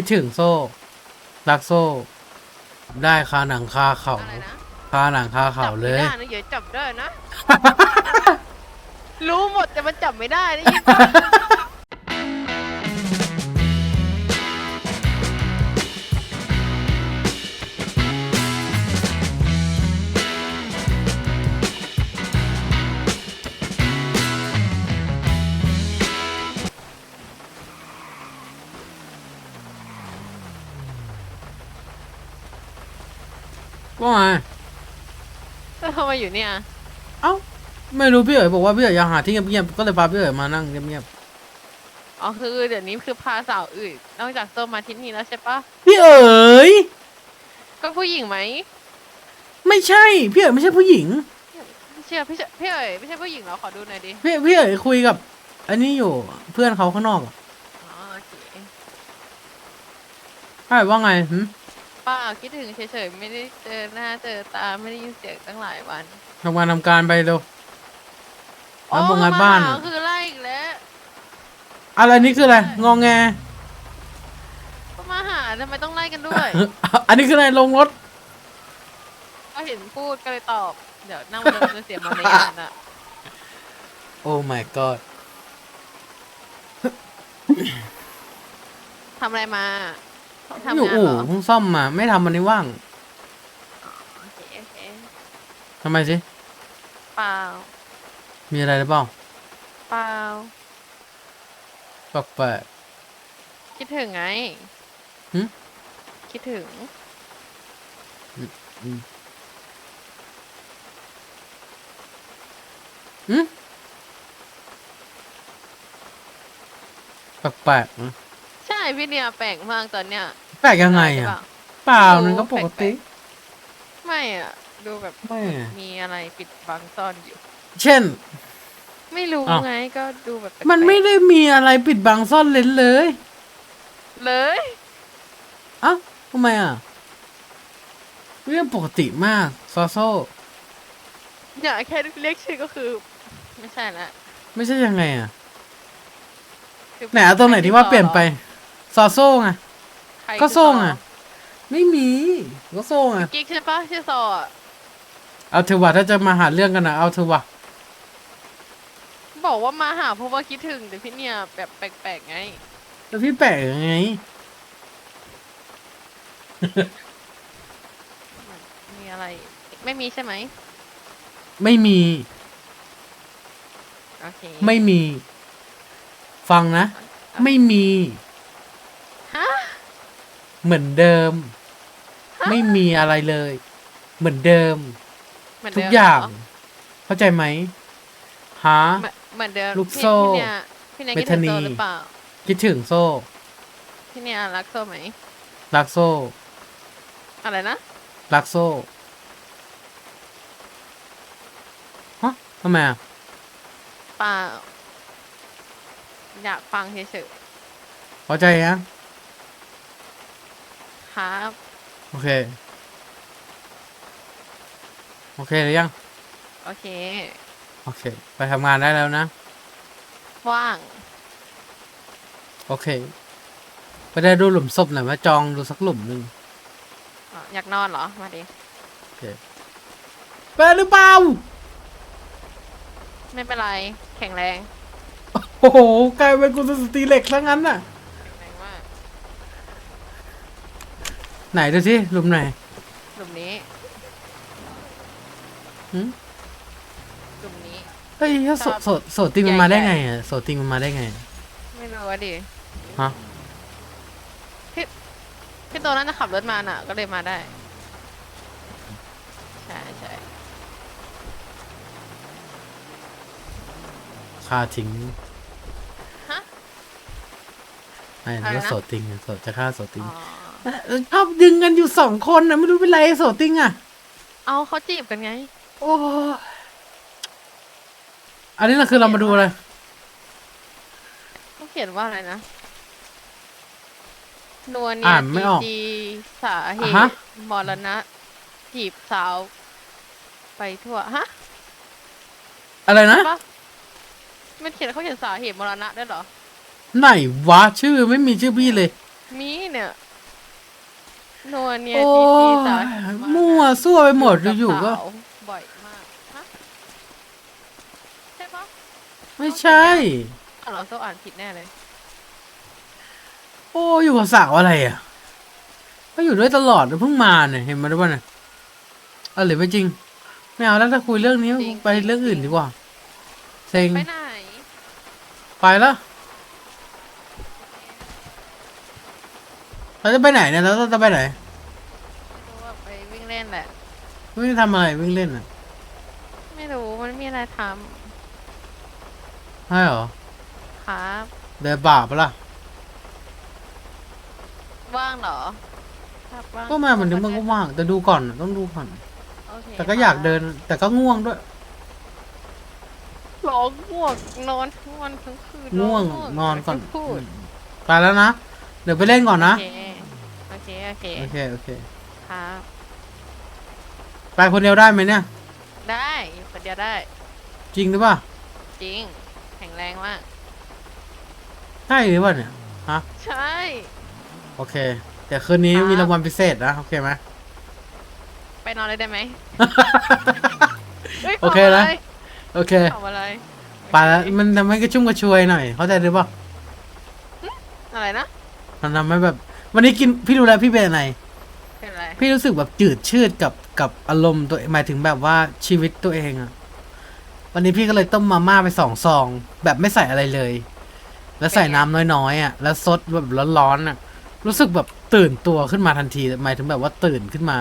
คิดถึงโซ่ รักโซ่ ได้คาหนังคาเขาอะไรนะคาหนังคาเขาเลย จับไม่ได้นะอย่าจับได้นะ รู้หมดแต่มันจับไม่ได้ได้ยินปะว่าไงแล้วทำไมอยู่เนี่ย เอ้า ไม่รู้พี่เอ๋ยบอกว่าพี่เอ๋ยอยากหาที่เงียบๆ ก็เลยพาพี่เอ๋ยมานั่งเงียบอ๋อคือเดี๋ยวนี้คือพาสาวอื่น นอกจากโซมาที่นี่แล้วใช่ปะๆ พี่เอ๋ย ก็ผู้หญิงไหมไม่ใช่ พี่เอ๋ยไม่ใช่ผู้หญิงไม่เชื่อพี่เชื่อพี่เอ๋ยไม่ใช่ผู้หญิงเหรอขอดูหน่อยดิพี่พี่เอ๋ยคุยกับ อันนี้อยู่เพื่อนเขาข้างนอกอะอ๋อโอเคใช่ว่าไงหึเปล่าคิดถึงเฉยๆไม่ได้เจอหน้าเจอตาไม่ได้ยินเสียงตั้งหลายวันทำงานทำการไปเร็วแล้วบงงานบ้านอ๋อมหคือไล่อีกแล้ว อะไรนี่คืออะไร งองแง ก็มาหาทำไมต้องไล่กันด้วย อันนี้คืออะไรลงรถ ก็เห็นพูดก็เลยตอบ เดี๋ยวนั่งบนรถจะเสียมารยาทอะ โอ้ my god ทำอะไรมาอ ทำยู่งานอู่เหรอเพิ่งซ่อมมา ไม่ทำมันนี้ว่างโอเคโอเคทำไมสิ เปล่ามีอะไรหรือเปล่าเปล่าแปลก คิดถึงไงหึ คิดถึงๆอืมอืมแปลกๆนะใช่ พี่เนี่ยแปลกมากตอนเนี้ยแปลกยังไงใช่อะปะเปล่านั่นก็ปกติ ไม่อะ ดูแบบไม่อะมีอะไรปิดบังซ่อนอยู่ เช่น ไม่รู้อ้าว ไงก็ดูแบบแปลกๆมันไม่ได้มีอะไรปิดบังซ่อนเลนเลยเลยเอ้าทำไมอะ เรื่องปกติมากซอโซ อย่าแค่เรียกชื่อก็คือ ไม่ใช่ละไม่ใช่ยังไงอะคือไหนเอาตรงไหนที่ว่าเปลี่ยนไป ซอโซ่ไงใครก็คือโซ่ซไงไม่มีก็โซ่ไงกิ๊กใช่ปะชื่อซออะเอาเถอะวะถ้าจะมาหาเรื่องกันนะเอาเถอะวะบอกว่ามาหาเพราะว่าคิดถึงแต่พี่เนี่ยแบบแปลกๆไง แล้วพี่แปลกยังไง มีอะไร ไม่มีใช่ไหมไม่มี โอเคไม่มี ฟังนะ ไม่มีฮะ เหมือนเดิม ไม่มีอะไรเลย เหมือนเดิม เหมือนทุเดิกมอย่าง เหรเข้าใจไหมหาเหมือนเหมือนเดิมลูกพี่โซ่พี่เนี่ยพี่เนี่ยคิดถึงเมทานี โซหรือเปล่าคิดถึงโซ่ พี่เนี่ยรักโซไหมรักโซ่ อะไรนะรักโซ่ฮะทำไมอะเปล่าอยากฟังเฉยเข้าใจยังๆ ครับ โอเค โอเคหรือยัง โอเค โอเค ไปทำงานได้แล้วนะ ว่าง โอเค ไปได้ดูหลุมศพหน่อยว่าจองดูสักหลุมหนึ่งอ๋ออยากนอนเหรอ มาดิไปหรือเปล่า ไม่เป็นไร แข็งแรง โอ้โห กลายเป็นกุศสตรีเหล็กซะงั้นน่ะ แข็งแรงมาก ไหนดูสิหลุมไหนกลุ่มนี้หืมกลุ่มนี้ เฮ้ยถ้าโสชอบโสโสติงมันมาได้ใหญ่ไงๆอะโสติงมันมาได้ไง ไม่รู้ว่าดิฮะ พี่พี่โตน่าจะขับรถมาน่ะ ก็เลยมาได้ ใช่ใช่ค่าทิ้งฮะไอ้อะไรแล้วนะโสติงอะโสจะฆ่าโสติง อ๋อเออ ชอบดึงกันอยู่สองคนนะไม่รู้เป็นไรโสติงอะ เอาเขาจีบกันไง โอ้ยอันนี้เราคือเรามาดูอะไรเขาเขียนว่าอะไรนะนวลเนี่อ่ายนไม่ออกจีสาเหอะฮะตุมรณะ จีบสาว ไปทั่วฮะอะไรนะ ปะมันเขียนเขาเขียนสาเหตุมรณะด้วยเหรอ ไหนวะชื่อไม่มีชื่อพี่เลย มีเนี่ย นัวเนี่ยโอ้จีจียสาวมั่วซั่วไปหมดอยู่ๆก็สาวบ่อยมากฮะใช่ปะไม่ใช่ อะเราต้องอ่านผิดแน่เลย โอ้อยู่กับสาวอะไรอะก็อยู่ด้วยตลอดเพิ่งมาเนี่ยเห็นมาด้วยป่ะเนี่ยเออหรือไม่จริงไม่เอาแล้วถ้าคุยเรื่องนี้จริง ไปเรื่องอื่นดีกว่าเซ็งไปไหน ไปแล้ว เราจะไปไหนเนี่ยเราจะไปไหนไม่รู้ว่าไปวิ่งเล่นแหละ วิ่งทำอะไรวิ่งเล่นอะไม่รู้มันมีอะไรทใช่เหรอำครับเดินป่าปะล่ะว่างเหรอครับว่างก็มาเหมือนเดิมมันก็ว่างแต่ดูก่อนต้องดูก่อน โอเคแต่ก็อยากเดิน แต่ก็ง่วงด้วย ร้องง่วงนอนทั้งวันทั้งคืนง่วงร้นอนก่อนพูดไปแล้วนะ เดี๋ยวไปเล่นก่อนนะ โอเค โอเคโอเคโอเคโอเคครับไปคนเดียวได้ไหมเนี่ย ได้อยู่คนเดียวได้ จริงหรือเปล่าจริง แข็งแรงมาก ใช่หรือเปล่าเนี่ยฮะใช่ โอเค แต่คืนนี้ครับ มีรางวัลพิเศษนะโอเคไหม ไปนอนเลยได้ไหมฮ้ยโอเคนะทำอะไรโอเคทำอะไรไปแล้วมันทำให้กระชุ่มกระชวยหน่อย เข้าใจหรือเปล่าอะไรนะ มันทำให้แบบ วันนี้กินพี่รู้แล้วพี่เป็นอะไร เป็นอะไร พี่รู้สึกแบบจืดชืดกับกับอารมณ์ตัวหมายถึงแบบว่าชีวิตตัวเองอะวันนี้พี่ก็เลยต้มมาม่าไปสองซอง แบบไม่ใส่อะไรเลย แล้วใส่น้ำน้อยๆอะแล้วซดแบบร้อนๆอะรู้สึกแบบตื่นตัวขึ้นมาทันทีหมายถึงแบบว่าตื่นขึ้นมา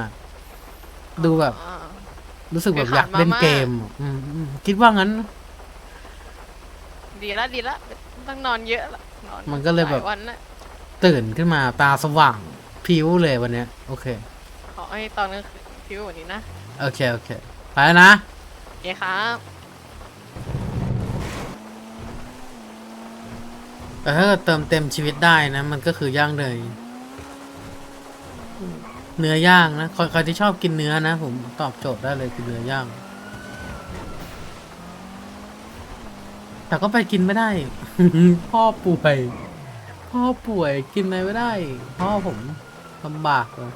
ดูแบบอ๋อรู้สึกแบบคืออยากเล่นขาดมาม่าเกมอะอืมอืมคิดว่างั้น ดีละดีละต้องนอนเยอะละนอนมันก็เลยแบบหาวันละ ตื่นขึ้นมาตาสว่างผิวเลยวันเนี้ย โอเค ขอให้ตอนกลางคืนพิวกว่านี้นะโอเค โอเค ไปแล้วนะ โอเคครับ แต่ถ้าเกิดเติมเต็มชีวิตได้นะ มันก็คือย่างเนยเนื้อย่างนะใครใครที่ชอบกินเนื้อนะ ผมตอบโจทย์ได้เลยคือเนื้อย่าง แต่ก็ไปกินไม่ได้ พ่อป่วย พ่อป่วยกินอะไรไม่ได้ พ่อผมลำบากเลย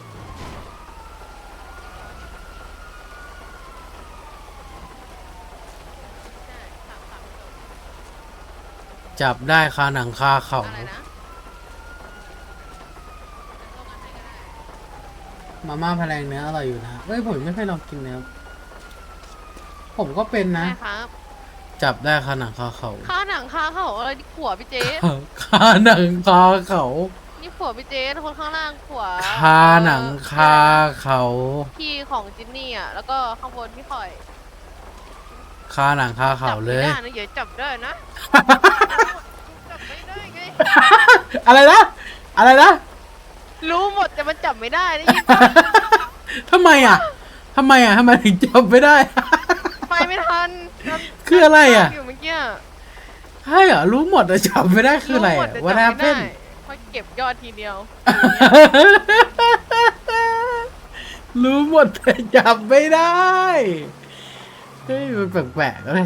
จับได้คาหนังคาเขา อะไรนะมาม่าพะแนงเนื้ออร่อยอยู่นะเอ้ยผมไม่เคยลองกินเนื้อผมก็เป็นนะใช่ครับ จับได้คาหนังคาเขาค่าหนังค่าเขาอะไรนี่ผัวพี่เจ๊คาหนังคาเขานี่ผัวพี่เจ๊คนข้างล่างผัวคาหนังคาเขาพี่ของจินนี่อะแล้วก็ข้างบนพี่ข่อยคาหนังคาเขาเลยจับไม่ได้นะอย่าจับได้นะจับไม่ได้ไงอะไรนะอะไรนะรู้หมดแต่มันจับไม่ได้ได้ยินทำไมอะทำไมอะทำไมถึงจับไม่ได้ ไปไม่ทัน คืออะไรอะอยู่เมื่อกี้ใช่เหรอรู้หมดแต่จับไม่ได้คืออะไรหมอะดแต่ว่าจัแาบไม่เป็นได้เพราะเก็บยอดทีเดียว รู้หมดแต่จับไม่ได้เฮ้ยมันแปลกๆเลย